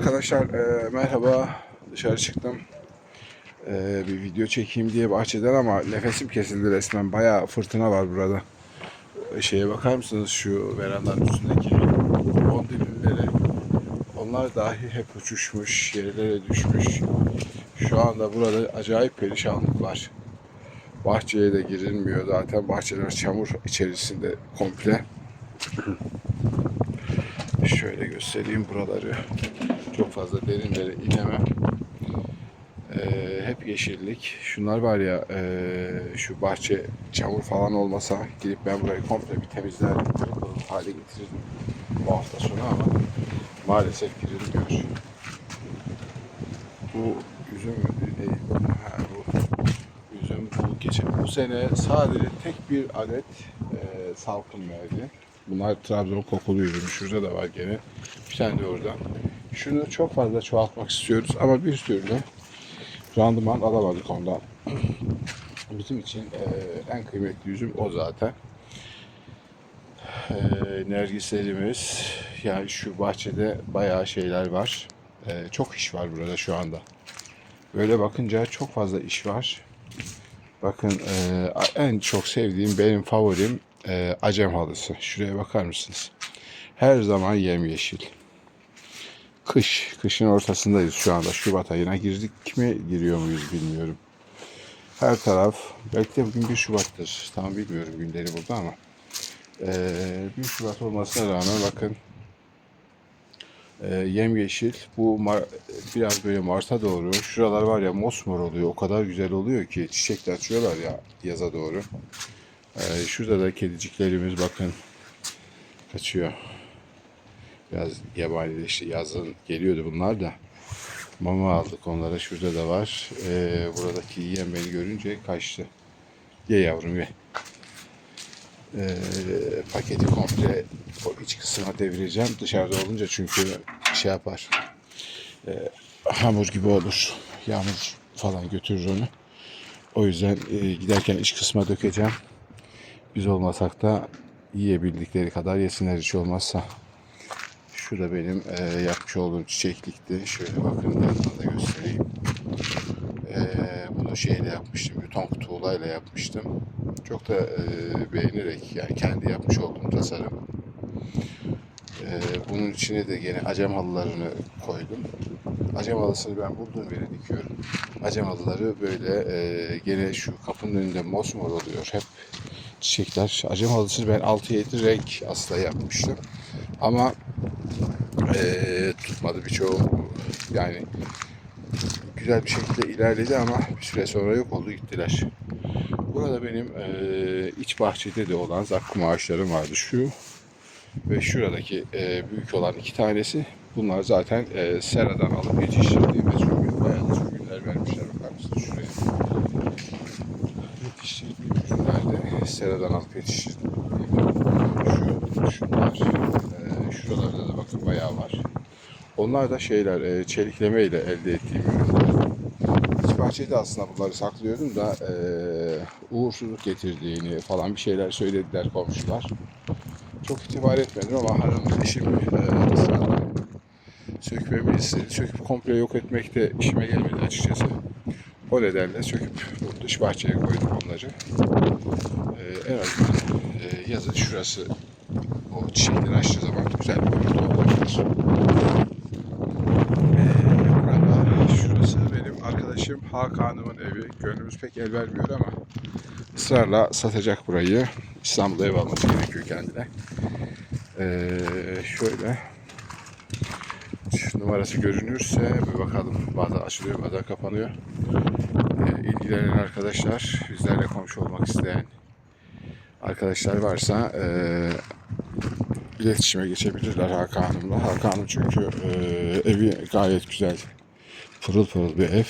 Arkadaşlar e, merhaba. Dışarı çıktım. E, bir video çekeyim diye bahçeden ama nefesim kesildi resmen. Bayağı fırtına var burada. E, şeye bakar mısınız şu verandanın üstündeki on dilimleri. Onlar dahi hep uçuşmuş, yerlere düşmüş. Şu anda burada acayip perişanlık var. Bahçeye de girilmiyor zaten. Bahçeler çamur içerisinde komple. Şöyle göstereyim buraları. Çok fazla derinlere inemem. Ee, hep yeşillik. Şunlar var ya e, şu bahçe çamur falan olmasa gidip ben burayı komple bir temizlerdim. hale getirirdim bu hafta sonu ama maalesef girilmiyor. Bu üzüm bu üzüm bu bu sene sadece tek bir adet e, salkım verdi. Bunlar Trabzon kokulu üzüm. Şurada da var gene. Bir tane de orada. Şunu çok fazla çoğaltmak istiyoruz ama bir türlü randıman alamadık ondan. Bizim için e, en kıymetli üzüm o zaten. E, nergislerimiz yani şu bahçede bayağı şeyler var. E, çok iş var burada şu anda. Böyle bakınca çok fazla iş var. Bakın e, en çok sevdiğim benim favorim e, acem halısı. Şuraya bakar mısınız? Her zaman yemyeşil. Kış, kışın ortasındayız şu anda. Şubat ayına girdik mi giriyor muyuz bilmiyorum. Her taraf, belki de bugün 1 Şubat'tır. Tam bilmiyorum günleri burada ama. E, 1 Şubat olmasına rağmen bakın e, yemyeşil. Bu mar- biraz böyle Mart'a doğru. Şuralar var ya mosmor oluyor. O kadar güzel oluyor ki çiçekler açıyorlar ya yaza doğru. Ee, şurada da kediciklerimiz bakın kaçıyor. Biraz yabanileşti. Yazın geliyordu bunlar da. Mama aldık onlara. Şurada da var. Ee, buradaki yiyen beni görünce kaçtı. Ye yavrum ye. Ee, paketi komple o iç kısmına devireceğim. Dışarıda olunca çünkü şey yapar. Ee, hamur gibi olur. Yağmur falan götürür onu. O yüzden e, giderken iç kısma dökeceğim. Biz olmasak da yiyebildikleri kadar yesinler hiç olmazsa. Şu da benim e, yapmış olduğum çiçeklikti. Şöyle bakın yanına da göstereyim. E, bunu şeyle yapmıştım. Yutonk tuğlayla yapmıştım. Çok da e, beğenerek yani kendi yapmış olduğum tasarım. E, bunun içine de gene acem halılarını koydum. Acem halısını ben bulduğum yere dikiyorum. Acem halıları böyle e, gene şu kapının önünde mosmor oluyor. Hep çiçekler. Acem halısını ben 6-7 renk aslında yapmıştım. Ama eee, tutmadı birçoğu. Yani güzel bir şekilde ilerledi ama bir süre sonra yok oldu gittiler. Burada benim eee, iç bahçede de olan zakkum ağaçlarım vardı. Şu ve şuradaki eee, büyük olan iki tanesi. Bunlar zaten eee, seradan alıp yetiştirdiğimiz çünkü bayağı da sürgünler vermişler. Bakar mısınız şuraya? yetiştirdiğim ürünlerde seradan alıp yetiştirdim. Şu, şunlar, e, şuralarda da bakın bayağı var. Onlar da şeyler, e, çelikleme ile elde ettiğim ürünler. İç bahçede aslında bunları saklıyordum da e, uğursuzluk getirdiğini falan bir şeyler söylediler komşular. Çok itibar etmedim ama hanım eşim e, ısrarla. Söküp komple yok etmek de işime gelmedi açıkçası. O nedenle söküp dış bahçeye koydum onları. Ee, en azından e, yazın şurası o çiçekleri açtığı zaman güzel bir görüntü olabilir. Ee, burada şurası benim arkadaşım Hakan'ımın evi. Gönlümüz pek el vermiyor ama ısrarla satacak burayı. İstanbul'da ev alması gerekiyor kendine. Ee, şöyle numarası görünürse bir bakalım. Bazen açılıyor bazen kapanıyor. Ee, ilgilenen arkadaşlar, bizlerle komşu olmak isteyen arkadaşlar varsa e, iletişime geçebilirler Hakan Hanım'la. Hakan çünkü e, evi gayet güzel. Pırıl pırıl bir ev.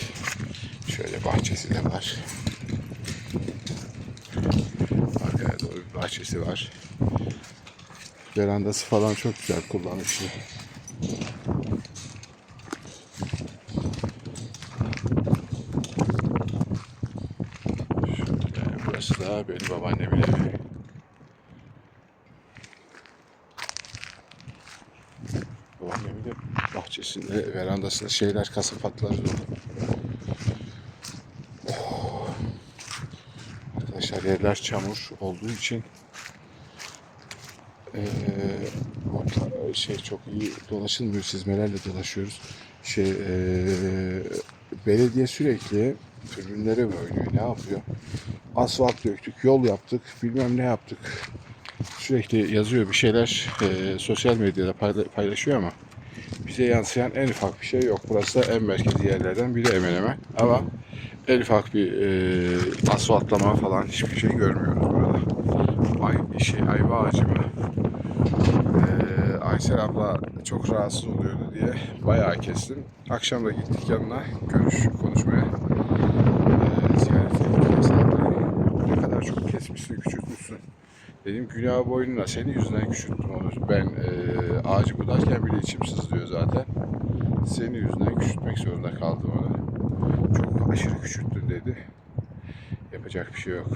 Şöyle bahçesi de var. Arkaya doğru bir bahçesi var. Verandası falan çok güzel kullanışlı. Şöyle, burası da benim babaannemin evi. Babaannemin de bahçesinde, verandasında şeyler, kasımpatları dolu. Oh. Arkadaşlar yerler çamur olduğu için otlar- şey çok iyi dolaşılmıyor. Çizmelerle dolaşıyoruz. Şey eee, belediye sürekli tribünlere oynuyor? Ne yapıyor? Asfalt döktük, yol yaptık, bilmem ne yaptık. Sürekli yazıyor bir şeyler eee, sosyal medyada payla- paylaşıyor ama bize yansıyan en ufak bir şey yok. Burası da en merkezi yerlerden biri hemen hemen. Ama en ufak bir eee, asfaltlama falan hiçbir şey görmüyoruz burada. Ay, şey, ayva ağacı mı? Eee Aysel abla çok rahatsız oluyordu diye bayağı kestim. Akşam da gittik yanına görüş konuşmaya. Eee ziyaret ettik esnafları. Ne kadar çok kesmişsin, küçültmüşsün. Dedim günah boynuna senin yüzünden küçülttüm onu. Ben eee ağacı budarken bile içim sızlıyor zaten. Senin yüzünden küçültmek zorunda kaldım onu. Çok aşırı küçülttün dedi. Yapacak bir şey yok.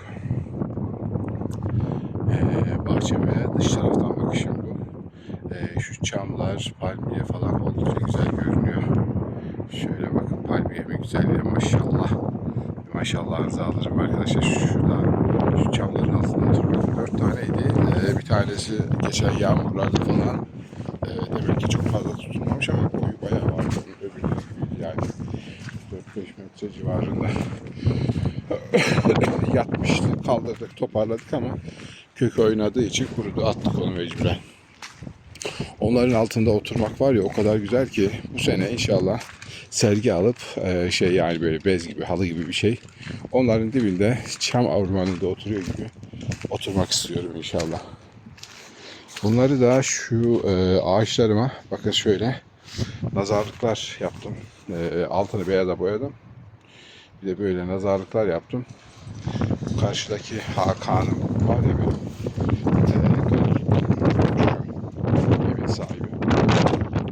Eee bahçeme dış taraftan bakışım bu. Eee, şu çamlar, palmiye falan oldukça güzel görünüyor. Şöyle bakın palmiyemin güzelliğine maşallah. Maşallahınızı alırım arkadaşlar. Şurada şu çamların altında oturmak. Taneydi. Eee, bir tanesi geçen yağmurlarda falan eee, demek ki çok fazla tutunmamış ama boyu bayağı var. Öbürleri yani. 4-5 metre civarında yatmıştı. Kaldırdık, toparladık ama kök oynadığı için kurudu. Attık onu mecburen. Onların altında oturmak var ya o kadar güzel ki bu sene inşallah sergi alıp e, şey yani böyle bez gibi halı gibi bir şey. Onların dibinde çam ormanında oturuyor gibi oturmak istiyorum inşallah. Bunları da şu e, ağaçlarıma bakın şöyle nazarlıklar yaptım. E, altını beyaza boyadım. Bir de böyle nazarlıklar yaptım. Karşıdaki Hakan'ım var ya benim. evin sahibi.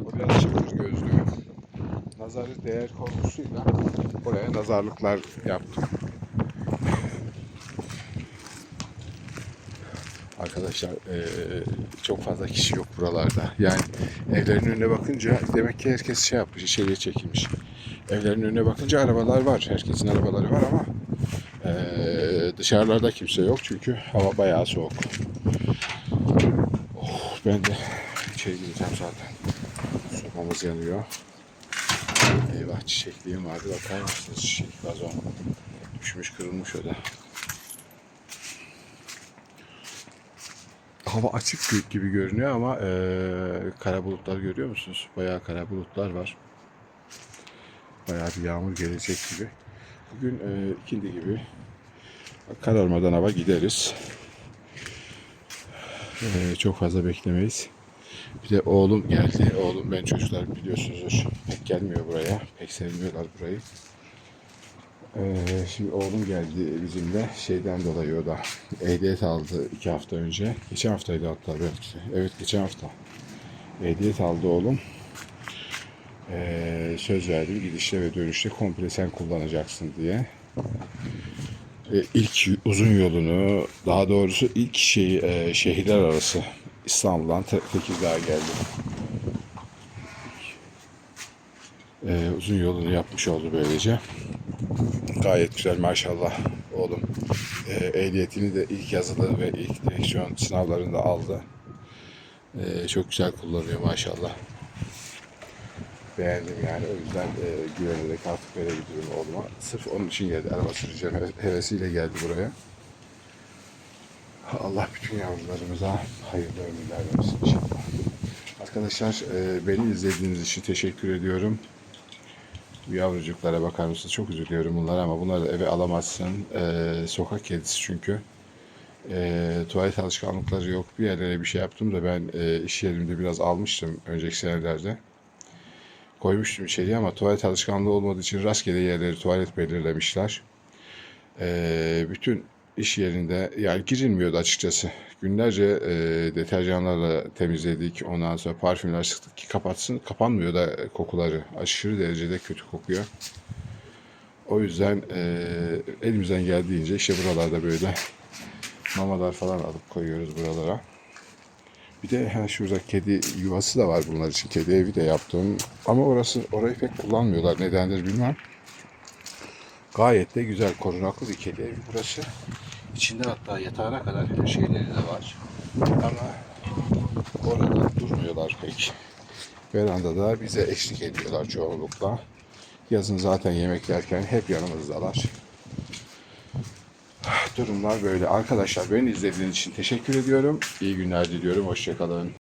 O biraz çıkır gözlü. Nazarı değer korkusuyla oraya nazarlıklar yaptım. Arkadaşlar eee, çok fazla kişi yok buralarda. Yani evlerin önüne bakınca demek ki herkes şey yapmış, içeriye çekilmiş. Evlerin önüne bakınca arabalar var. Herkesin arabaları var ama eee, dışarılarda kimse yok çünkü hava bayağı soğuk. Oh, ben de içeri gireceğim zaten. Sobamız yanıyor. Eyvah çiçekliğim vardı. Bakar mısınız? Çiçek vazon. Düşmüş kırılmış o da. Hava açık gibi görünüyor ama eee kara bulutlar görüyor musunuz? Bayağı kara bulutlar var. Bayağı bir yağmur gelecek gibi. Bugün eee ikindi gibi kararmadan hava gideriz. Eee, çok fazla beklemeyiz. Bir de oğlum geldi. Oğlum ben çocuklar biliyorsunuzdur. Pek gelmiyor buraya. Pek sevmiyorlar burayı. Ee, şimdi oğlum geldi bizimle. Şeyden dolayı o da ehliyet aldı iki hafta önce. Geçen haftaydı hatta belki. Evet geçen hafta. Ehliyet aldı oğlum. Ee, söz verdim gidişte ve dönüşte komple sen kullanacaksın diye. Ee, ilk uzun yolunu, daha doğrusu ilk şey e, şehirler arası İstanbul'dan Te- Tekirdağ'a geldi. Ee, uzun yolunu yapmış oldu böylece. Gayet güzel maşallah oğlum. Ee, ehliyetini de ilk yazılı ve ilk direksiyon sınavlarında aldı. Ee, çok güzel kullanıyor maşallah. Beğendim yani o yüzden e, güvenerek artık verebilirim oğluma. Sırf onun için geldi. Araba süreceğim he- hevesiyle geldi buraya. Allah bütün yavrularımıza hayırlı ömürler versin inşallah. Arkadaşlar e, beni izlediğiniz için teşekkür ediyorum. Bu yavrucuklara bakar mısınız? Çok üzülüyorum bunlara ama bunları eve alamazsın. E, sokak kedisi çünkü. E, tuvalet alışkanlıkları yok. Bir yerlere bir şey yaptım da ben e, iş yerimde biraz almıştım önceki senelerde. Koymuştum içeriye ama tuvalet alışkanlığı olmadığı için rastgele yerleri tuvalet belirlemişler. E, bütün iş yerinde yani girilmiyordu açıkçası. Günlerce e, deterjanlarla temizledik. Ondan sonra parfümler sıktık ki kapatsın. Kapanmıyor da kokuları. Aşırı derecede kötü kokuyor. O yüzden e, elimizden geldiğince işte buralarda böyle mamalar falan alıp koyuyoruz buralara. Bir de ha, şurada kedi yuvası da var bunlar için. Kedi evi de yaptım. Ama orası orayı pek kullanmıyorlar. Nedendir bilmem. Gayet de güzel korunaklı bir kedi evi burası. İçinde hatta yatağına kadar şeyleri de var. Ama orada durmuyorlar pek. Verandada bize eşlik ediyorlar çoğunlukla. Yazın zaten yemek yerken hep yanımızdalar. Durumlar böyle. Arkadaşlar beni izlediğiniz için teşekkür ediyorum. İyi günler diliyorum. Hoşçakalın.